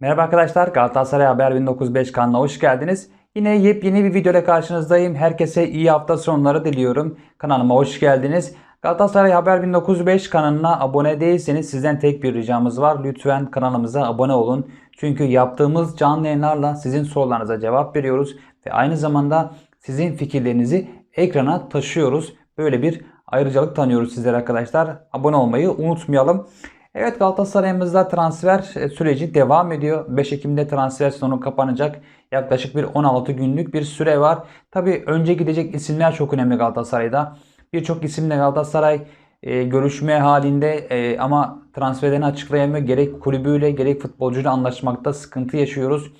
Merhaba arkadaşlar Galatasaray Haber 1905 kanalına hoş geldiniz. Yine yepyeni bir videoyla karşınızdayım. Herkese iyi hafta sonları diliyorum. Kanalıma hoş geldiniz. Galatasaray Haber 1905 kanalına abone değilseniz sizden tek bir ricamız var. Lütfen kanalımıza abone olun. Çünkü yaptığımız canlı yayınlarla sizin sorularınıza cevap veriyoruz. Ve aynı zamanda sizin fikirlerinizi ekrana taşıyoruz. Böyle bir ayrıcalık tanıyoruz sizlere arkadaşlar. Abone olmayı unutmayalım. Evet Galatasaray'ımızda transfer e, süreci devam ediyor. 5 Ekim'de transfer sonu kapanacak. Yaklaşık bir 16 günlük bir süre var. Tabi önce gidecek isimler çok önemli Galatasaray'da. Birçok isimle Galatasaray e, görüşme halinde e, ama transferlerini açıklayamıyor. Gerek kulübüyle gerek futbolcuyla anlaşmakta sıkıntı yaşıyoruz.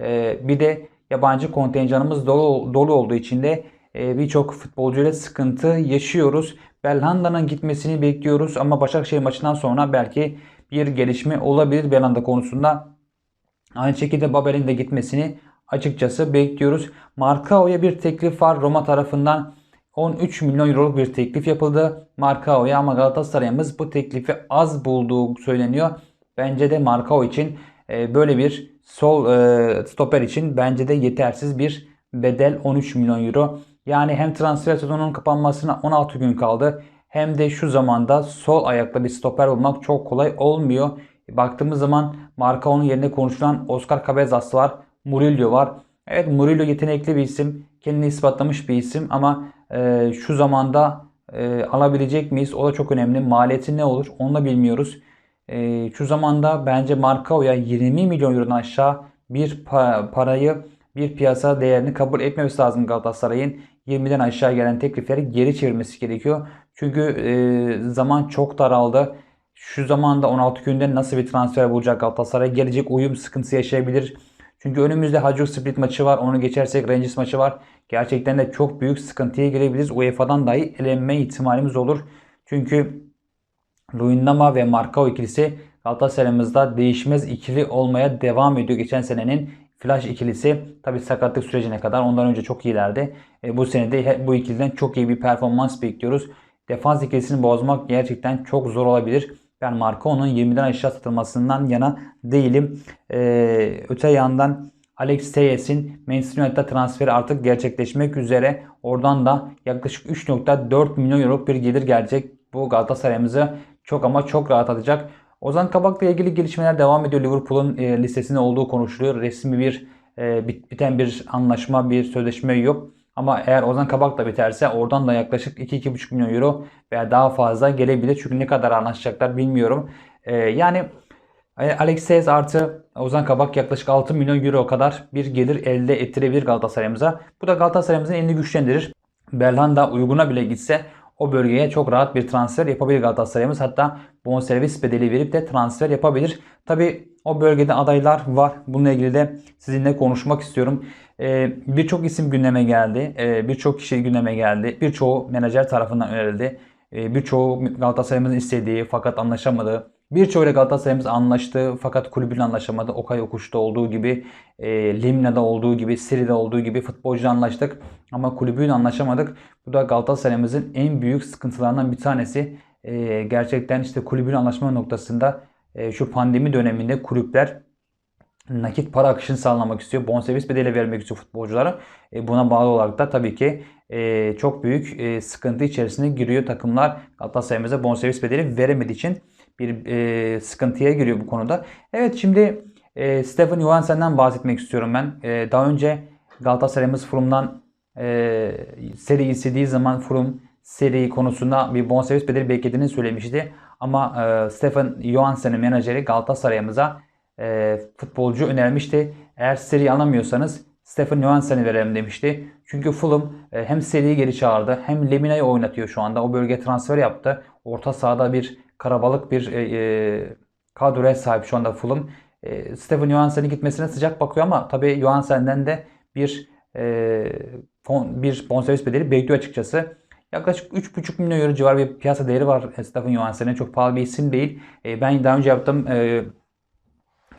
E, bir de yabancı kontenjanımız dolu, dolu olduğu için de e, birçok futbolcuyla sıkıntı yaşıyoruz. Belhanda'nın gitmesini bekliyoruz ama Başakşehir maçından sonra belki bir gelişme olabilir Belhanda konusunda. Aynı şekilde Babel'in de gitmesini açıkçası bekliyoruz. Markao'ya bir teklif var Roma tarafından. 13 milyon euroluk bir teklif yapıldı Markao'ya ama Galatasaray'ımız bu teklifi az bulduğu söyleniyor. Bence de Markao için e, böyle bir sol e, stoper için bence de yetersiz bir bedel 13 milyon euro. Yani hem transfer sezonunun kapanmasına 16 gün kaldı hem de şu zamanda sol ayakta bir stoper bulmak çok kolay olmuyor. Baktığımız zaman Markao'nun yerine konuşulan Oscar Cabezas var. Murillo var. Evet Murillo yetenekli bir isim. Kendini ispatlamış bir isim ama e, şu zamanda e, alabilecek miyiz? O da çok önemli. Maliyeti ne olur? Onu da bilmiyoruz. E, şu zamanda bence Markao'ya 20 milyon eurodan aşağı bir pa- parayı bir piyasa değerini kabul etmemesi lazım Galatasaray'ın. 20'den aşağı gelen teklifleri geri çevirmesi gerekiyor. Çünkü e, zaman çok daraldı. Şu zamanda 16 günde nasıl bir transfer bulacak Galatasaray? Gelecek uyum sıkıntısı yaşayabilir. Çünkü önümüzde Hajduk Split maçı var. Onu geçersek Rangers maçı var. Gerçekten de çok büyük sıkıntıya girebiliriz. UEFA'dan dahi elenme ihtimalimiz olur. Çünkü Luyendama ve Markao ikilisi Galatasaray'ımızda değişmez ikili olmaya devam ediyor. Geçen senenin Flash ikilisi tabi sakatlık sürecine kadar ondan önce çok iyilerdi. E, bu sene de bu ikiliden çok iyi bir performans bekliyoruz. Defans ikilisini bozmak gerçekten çok zor olabilir. Ben Marco'nun 20'den aşağı satılmasından yana değilim. E, öte yandan Alex Teyes'in Manchester United'a transferi artık gerçekleşmek üzere. Oradan da yaklaşık 3.4 milyon euro bir gelir gelecek. Bu Galatasaray'ımızı çok ama çok rahatlatacak. Ozan Kabak'la ilgili gelişmeler devam ediyor. Liverpool'un e, listesinde olduğu konuşuluyor. Resmi bir e, bit, biten bir anlaşma, bir sözleşme yok. Ama eğer Ozan Kabak da biterse oradan da yaklaşık 2-2,5 milyon euro veya daha fazla gelebilir. Çünkü ne kadar anlaşacaklar bilmiyorum. E, yani e, Alex Telles artı Ozan Kabak yaklaşık 6 milyon euro kadar bir gelir elde ettirebilir Galatasaray'ımıza. Bu da Galatasaray'ımızın elini güçlendirir. Belhanda uyguna bile gitse o bölgeye çok rahat bir transfer yapabilir Galatasaray'ımız. Hatta bonservis bedeli verip de transfer yapabilir. Tabi o bölgede adaylar var. Bununla ilgili de sizinle konuşmak istiyorum. Ee, Birçok isim gündeme geldi. Ee, Birçok kişi gündeme geldi. Birçoğu menajer tarafından önerildi. Ee, Birçoğu Galatasaray'ımızın istediği fakat anlaşamadığı. Birçoğuyla Galatasaray'ımız anlaştı fakat kulübüyle anlaşamadı. Okay Okuş'ta olduğu gibi, e, Limna'da olduğu gibi, Siri'de olduğu gibi futbolcu anlaştık. Ama kulübüyle anlaşamadık. Bu da Galatasaray'ımızın en büyük sıkıntılarından bir tanesi. E, gerçekten işte kulübüyle anlaşma noktasında e, şu pandemi döneminde kulüpler nakit para akışını sağlamak istiyor. Bonservis bedeli vermek istiyor futbolculara. E, buna bağlı olarak da tabii ki e, çok büyük e, sıkıntı içerisine giriyor takımlar. Galatasaray'ımıza bonservis bedeli veremediği için bir e, sıkıntıya giriyor bu konuda. Evet şimdi e, Stefan Johansen'den bahsetmek istiyorum ben. E, daha önce Galatasaray'ımız Frum'dan e, seri istediği zaman Frum seri konusunda bir bonservis bedeli beklediğini söylemişti. Ama e, Stefan Johansen'in menajeri Galatasaray'ımıza e, futbolcu önermişti. Eğer seri alamıyorsanız Stefan Johansen'i verelim demişti. Çünkü Fulham e, hem seriyi geri çağırdı hem Lemina'yı oynatıyor şu anda. O bölgeye transfer yaptı. Orta sahada bir karabalık bir e, e, kadroya sahip şu anda Fulham. E, Stefan Johansen'in gitmesine sıcak bakıyor ama tabii Johansen'den de bir e, fon, bir bonservis bedeli bekliyor açıkçası. Yaklaşık 3,5 milyon euro civarı bir piyasa değeri var Stefan Johansen'in. Çok pahalı bir isim değil. E, ben daha önce yaptım e,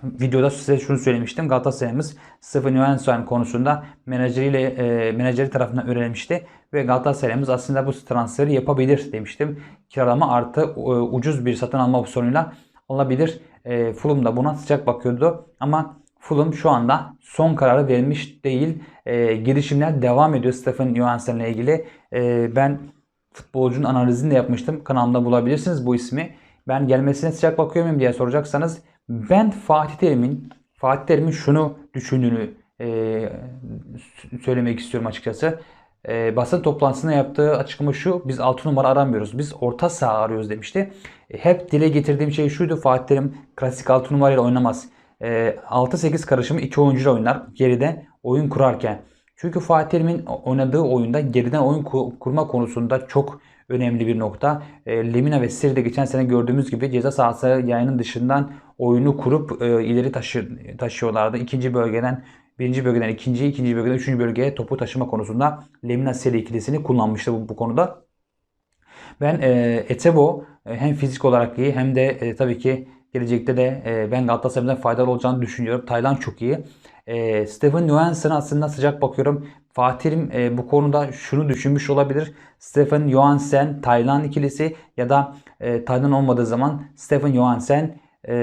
videoda size şunu söylemiştim. Galatasaray'ımız Stefan Johansson konusunda menajeriyle e, menajeri tarafından öğrenmişti ve Galatasaray'ımız aslında bu transferi yapabilir demiştim. Kiralama artı e, ucuz bir satın alma opsiyonuyla olabilir. E, Fulham da buna sıcak bakıyordu ama Fulham şu anda son kararı vermiş değil. E, girişimler devam ediyor Stephen Johansson ile ilgili. E, ben futbolcunun analizini de yapmıştım. Kanalımda bulabilirsiniz bu ismi. Ben gelmesine sıcak bakıyor muyum diye soracaksanız ben Fatih Terim'in Fatih Terim'in şunu düşündüğünü e, söylemek istiyorum açıkçası. E, basın toplantısında yaptığı açıklama şu. Biz 6 numara aramıyoruz. Biz orta saha arıyoruz demişti. E, hep dile getirdiğim şey şuydu. Fatih Terim klasik 6 numarayla oynamaz. E, 6-8 karışımı iki oyuncuyla oynar geride oyun kurarken. Çünkü Fatih Terim'in oynadığı oyunda geriden oyun kurma konusunda çok önemli bir nokta. E, Lemina ve Siri'de geçen sene gördüğümüz gibi ceza sahası yayının dışından oyunu kurup e, ileri taşı, taşıyorlardı. İkinci bölgeden birinci bölgeden ikinci, ikinci bölgeden üçüncü bölgeye topu taşıma konusunda Lemina Seri ikilisini kullanmıştı bu, bu konuda. Ben e, Etebo e, hem fizik olarak iyi hem de e, tabii ki gelecekte de e, ben Galatasaray'dan faydalı olacağını düşünüyorum. Taylan çok iyi. E, Stephen Johansson'a aslında sıcak bakıyorum. Fatih'im e, bu konuda şunu düşünmüş olabilir. Stephen Johansen, Taylan ikilisi ya da e, Taylan olmadığı zaman Stephen Johansen e,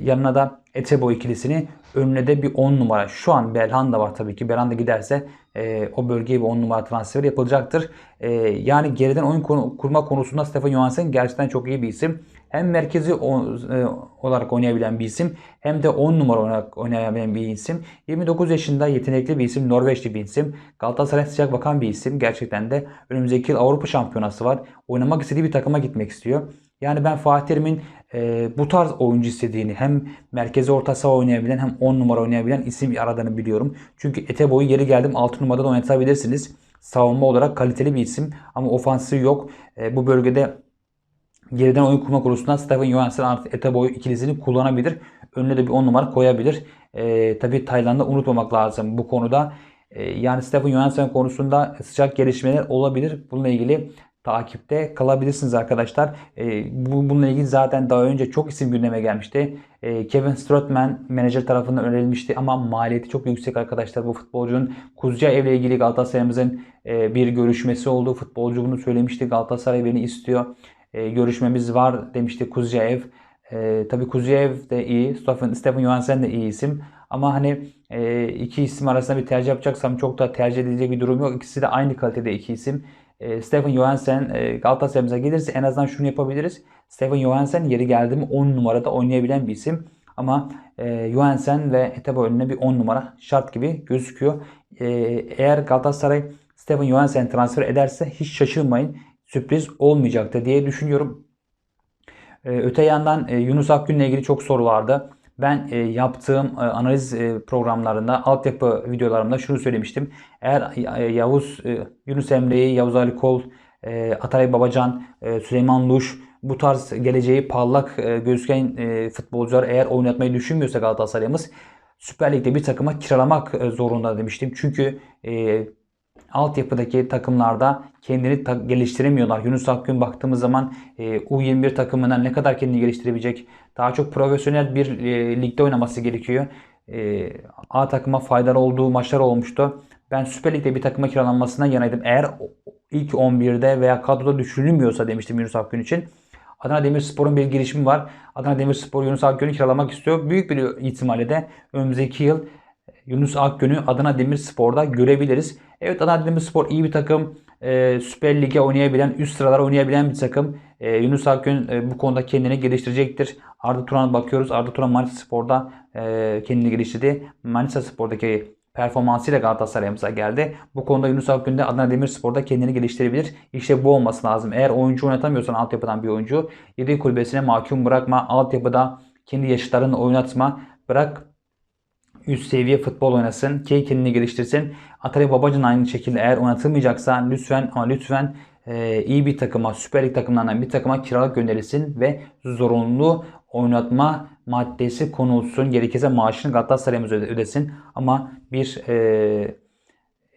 yanına da Etebo ikilisini önüne de bir 10 numara. Şu an Belhanda var tabii ki. Belhanda giderse e, o bölgeye bir 10 numara transferi yapılacaktır. E, yani geriden oyun kurma konusunda Stefan Johansen gerçekten çok iyi bir isim. Hem merkezi e, olarak oynayabilen bir isim hem de 10 numara olarak oynayabilen bir isim. 29 yaşında yetenekli bir isim, Norveçli bir isim. Galatasaray sıcak bakan bir isim. Gerçekten de önümüzdeki yıl Avrupa Şampiyonası var. Oynamak istediği bir takıma gitmek istiyor. Yani ben Fatih Terim'in e, bu tarz oyuncu istediğini hem merkezi orta saha oynayabilen hem 10 numara oynayabilen isim aradığını biliyorum. Çünkü Ete boyu geri geldim 6 numarada oynatabilirsiniz. Savunma olarak kaliteli bir isim ama ofansı yok. E, bu bölgede geriden oyun kurma konusunda Stephen Johansson artı Ete boyu ikilisini kullanabilir. Önüne de bir 10 numara koyabilir. E, tabii Tayland'da unutmamak lazım bu konuda. Yani Stephen Johansson konusunda sıcak gelişmeler olabilir. Bununla ilgili takipte kalabilirsiniz arkadaşlar. E, bu, bununla ilgili zaten daha önce çok isim gündeme gelmişti. E, Kevin Strootman menajer tarafından önerilmişti ama maliyeti çok yüksek arkadaşlar bu futbolcunun. Kuzcaev ile ilgili Galatasaray'ımızın e, bir görüşmesi oldu. Futbolcu bunu söylemişti. Galatasaray beni istiyor. Görüşmemiz var demişti Kuzcaev. E, tabii Kuzcaev de iyi. Stephen, Stephen Johansen de iyi isim. Ama hani e, iki isim arasında bir tercih yapacaksam çok da tercih edilecek bir durum yok. İkisi de aynı kalitede iki isim e, Stephen Johansen e, Galatasaray'ımıza gelirse en azından şunu yapabiliriz. Stephen Johansen yeri geldi mi 10 numarada oynayabilen bir isim. Ama e, Johansen ve Etebo önüne bir 10 numara şart gibi gözüküyor. E, eğer Galatasaray Stephen Johansen transfer ederse hiç şaşırmayın. Sürpriz olmayacaktır diye düşünüyorum. E, öte yandan e, Yunus Akgün'le ilgili çok soru vardı. Ben e, yaptığım e, analiz e, programlarında, altyapı videolarımda şunu söylemiştim. Eğer e, Yavuz, e, Yunus Emre'yi, Yavuz Ali Kol, e, Atay Babacan, e, Süleyman Luş bu tarz geleceği parlak e, gözüken e, futbolcular eğer oynatmayı düşünmüyorsa Galatasaray'ımız Süper Lig'de bir takıma kiralamak e, zorunda demiştim. Çünkü e, altyapıdaki takımlarda kendini ta- geliştiremiyorlar. Yunus Akgün baktığımız zaman e, U21 takımından ne kadar kendini geliştirebilecek? Daha çok profesyonel bir e, ligde oynaması gerekiyor. E, A takıma faydalı olduğu maçlar olmuştu. Ben Süper Lig'de bir takıma kiralanmasına yanaydım. Eğer ilk 11'de veya kadroda düşünülmüyorsa demiştim Yunus Akgün için. Adana Demirspor'un bir girişimi var. Adana Demirspor Yunus Akgün'ü kiralamak istiyor. Büyük bir ihtimalle de önümüzdeki yıl Yunus Akgün'ü Adana Demirspor'da görebiliriz. Evet Adana Demirspor iyi bir takım. E, Süper Lig'e oynayabilen, üst sıralar oynayabilen bir takım. E, Yunus Akgün e, bu konuda kendini geliştirecektir. Arda Turan'a bakıyoruz. Arda Turan Manisa Spor'da e, kendini geliştirdi. Manisa Spor'daki performansıyla Galatasaray'ımıza geldi. Bu konuda Yunus Akgün de Adana Demirspor'da kendini geliştirebilir. İşte bu olması lazım. Eğer oyuncu oynatamıyorsan altyapıdan bir oyuncu yedek kulübesine mahkum bırakma. Altyapıda kendi yaşlarını oynatma. Bırak üst seviye futbol oynasın ki kendini geliştirsin. Atari Babacan aynı şekilde eğer oynatılmayacaksa lütfen ama lütfen e, iyi bir takıma, Süper Lig takımlarından bir takıma kiralık gönderilsin ve zorunlu oynatma maddesi konulsun. Gerekirse maaşını Galatasaray'ımız ödesin. Ama bir e,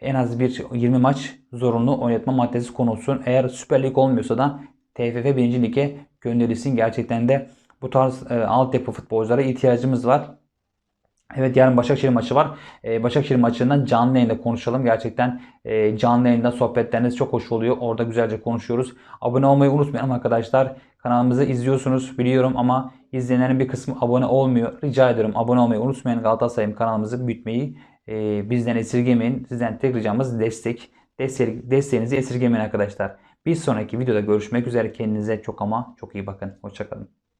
en az bir 20 maç zorunlu oynatma maddesi konulsun. Eğer Süper Lig olmuyorsa da TFF 1. Lig'e gönderilsin. Gerçekten de bu tarz e, altyapı futbolculara ihtiyacımız var. Evet yarın Başakşehir maçı var. Ee, Başakşehir maçından canlı yayında konuşalım. Gerçekten e, canlı yayında sohbetleriniz çok hoş oluyor. Orada güzelce konuşuyoruz. Abone olmayı unutmayalım arkadaşlar. Kanalımızı izliyorsunuz biliyorum ama izleyenlerin bir kısmı abone olmuyor. Rica ediyorum abone olmayı unutmayın. Galatasaray'ın kanalımızı büyütmeyi e, bizden esirgemeyin. Sizden tek ricamız destek. Destek desteğinizi esirgemeyin arkadaşlar. Bir sonraki videoda görüşmek üzere. Kendinize çok ama çok iyi bakın. Hoşçakalın.